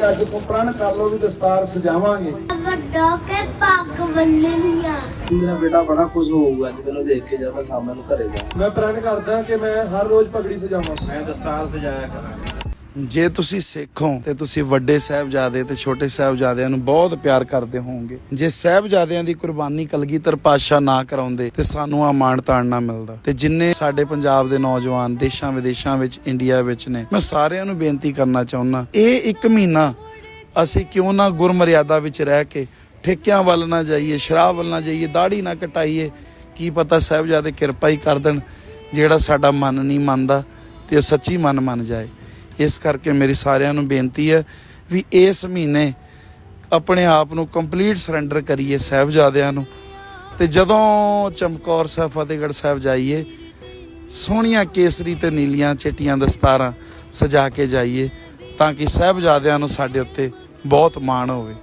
ਹੈ, ਅੱਜ ਕੋ ਪ੍ਰਣ ਕਰ ਲਓ ਵੀ ਦਸਤਾਰ ਸਜਾਵਾਂਗੇ। ਵੱਡਾ ਕੇ ਪੱਗ ਬੰਨਣੀਆਂ। ਮੇਰਾ ਬੇਟਾ ਬੜਾ ਖੁਸ਼ ਹੋਊਗਾ ਅੱਜ ਮੈਨੂੰ ਦੇਖ ਕੇ ਜਦ ਮੈਂ ਸਾਹਮਣੇ ਨੂੰ ਘਰੇ ਜਾਵਾਂ। ਮੈਂ ਪ੍ਰਣ ਕਰਦਾ ਕਿ ਮੈਂ ਹਰ ਰੋਜ਼ ਪਗੜੀ ਸਜਾਵਾਂ। ਮੈਂ ਦਸਤਾਰ ਸਜਾਇਆ ਕਰਾਂਗਾ। ਜੇ ਤੁਸੀਂ ਸਿੱਖ ਹੋ ਤੇ ਤੁਸੀਂ ਵੱਡੇ ਸਾਹਿਬਜ਼ਾਦੇ ਤੇ ਛੋਟੇ ਸਾਹਿਬਜ਼ਾਦਿਆਂ ਨੂੰ ਬਹੁਤ ਪਿਆਰ ਕਰਦੇ ਹੋਵੋਗੇ। ਜੇ ਸਾਹਿਬਜ਼ਾਦਿਆਂ ਦੀ ਕੁਰਬਾਨੀ ਕਲਗੀਧਰ ਪਾਤਸ਼ਾਹ ਨਾ ਕਰਾਉਂਦੇ, ਤੇ ਸਾਨੂੰ ਆ ਮਾਣ ਤਾਣ ਨਾ ਮਿਲਦਾ। ਤੇ ਜਿੰਨੇ ਸਾਡੇ ਪੰਜਾਬ ਦੇ ਨੌਜਵਾਨ ਦੇਸ਼ਾਂ ਵਿਦੇਸ਼ਾਂ ਵਿੱਚ, ਇੰਡੀਆ ਵਿੱਚ ਨੇ, ਮੈਂ ਸਾਰਿਆਂ ਨੂੰ ਬੇਨਤੀ ਕਰਨਾ ਚਾਹੁੰਦਾ, ਇਹ ਇੱਕ ਮਹੀਨਾ ਅਸੀਂ ਕਿਉਂ ਨਾ ਗੁਰਮਰਿਆਦਾ ਵਿੱਚ ਰਹਿ ਕੇ ਠੇਕਿਆਂ ਵੱਲ ਨਾ ਜਾਈਏ, ਸ਼ਰਾਬ ਵੱਲ ਨਾ ਜਾਈਏ ਦਾੜੀ ਨਾ ਕਟਾਈਏ, ਕੀ ਪਤਾ ਸਾਹਿਬਜ਼ਾਦੇ ਕਿਰਪਾ ਹੀ ਕਰ ਦੇਣ, ਜਿਹੜਾ ਸਾਡਾ ਮਨ ਨਹੀਂ ਮੰਨਦਾ ਤੇ ਉਹ ਸੱਚੀ ਮਨ ਮੰਨ ਜਾਏ। ਇਸ ਕਰਕੇ ਮੇਰੀ ਸਾਰਿਆਂ ਨੂੰ ਬੇਨਤੀ ਹੈ ਵੀ ਇਸ ਮਹੀਨੇ ਆਪਣੇ ਆਪ ਨੂੰ ਕੰਪਲੀਟ ਸਰੈਂਡਰ ਕਰੀਏ ਸਾਹਿਬਜ਼ਾਦਿਆਂ ਨੂੰ। ਤੇ ਜਦੋਂ ਚਮਕੌਰ ਸਾਹਿਬ, ਫਤਿਹਗੜ੍ਹ ਸਾਹਿਬ ਜਾਈਏ, ਸੋਹਣੀਆਂ ਕੇਸਰੀ ਤੇ ਨੀਲੀਆਂ ਚਿੱਟੀਆਂ ਦਸਤਾਰਾਂ ਸਜਾ ਕੇ ਜਾਈਏ ਤਾਂ ਕਿ ਸਾਹਿਬਜ਼ਾਦਿਆਂ ਨੂੰ ਸਾਡੇ ਉੱਤੇ ਬਹੁਤ ਮਾਣ ਹੋਵੇ।